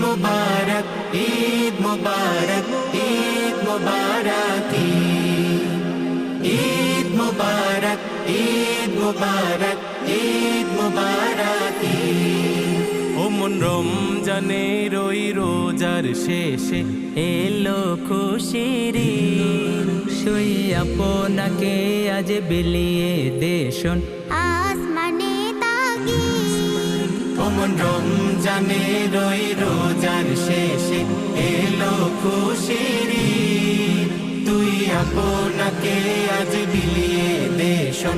মুবারক ঈদ মুবারক ঈদ মুবারক ঈদ মুবারক ঈদ মুবারক ঈদ মুবারক। ও মন রমজানে রই রোজার শেষে এলো খুশির সই আপনাকে আজ বিলিয়ে দেশন ওমন রমজানে রই রোজার শেষে এলো খুশির। তুই আপনাকে আজ বিলিয়ে দেশন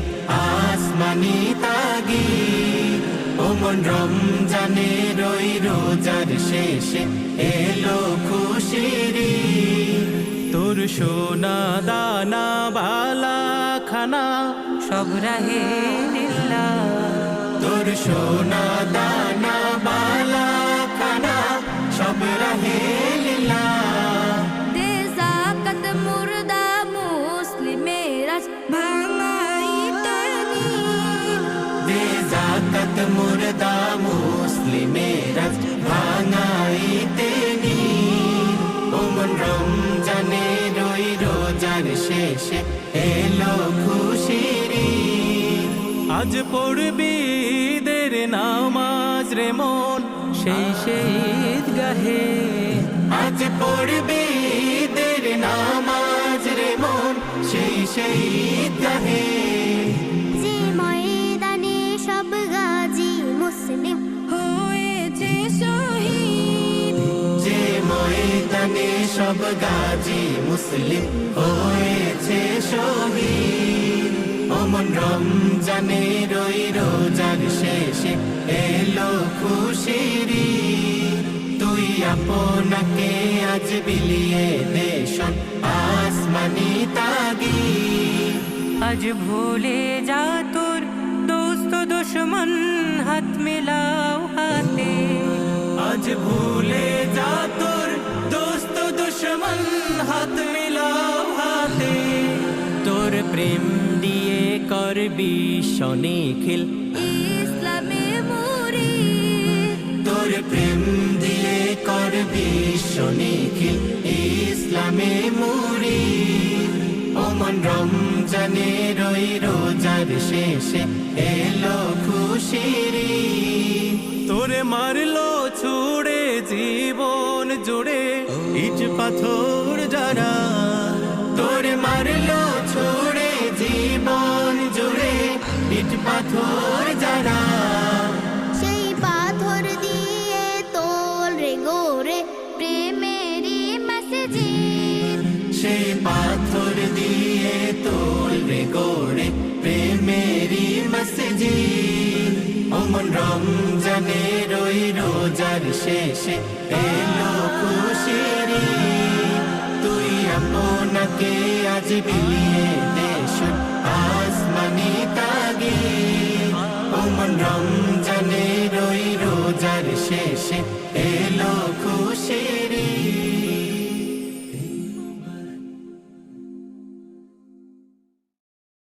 আসমানি তাগি ওমন রমজানে রই রোজার শেষে এলো খুশির। তোর সোনা দানা বালা খানা সব রাহে দিল্লা তোর সোনা দানা বালা খানা সব রহে লীলা দে জাকাত মুর্দা মুসলিমেরাজ ভাঙাই তনি দে জাকাত মুর্দা মুসলিমেরা ভাঙাইতে নি ওমন রমজানে রই রোজার শেষে এলো ঈদ। আজ পড়বি দের নামাজ রে মন সেই সেই গাহে আজ পড়বি দের নামাজ রে মন সেই সেই গাহে যে ময়দানে সব গাজী মুসলিম হয়েছে শহীদ। যে ময়দানে সব গাজী মুসলিম হয়েছে ওমন রমজানে রই রোজার শেষে এলো খুশির। তুই আপনাকে আজ বিলিয়ে দেশন আসমানি তাগি আজ ভুলে যা তোর দোস্ত দুশ্মন হাত মিলাও হাতে। আজ ভুলে যা তোর দোস্ত দুশ্মন হাত মিলাও হাতে। তোর প্রেম করবি শনিখিল ইসলামে মুরি তোর প্রেম দিয়ে করবি শনিখিল ইসলামে মুড়ি। ওমন রমজানে রই রোজার শেষে এলো খুশির। তোরে মারলো ছুড়ে জীবন জুড়ে। ইট পাথর যারা তোর মারলো পাথর যারা। সেই পাথর দিয়ে তোল রে গোরে প্রেমেরি মসজিদ সেই পাথর দিয়ে তোলবে গোড়ে প্রেমেরি মসজিদ অমন রমজানে রই রোজার শেষে এলো খুশির তুই আপনাকে আজ বিলিয়ে I'm.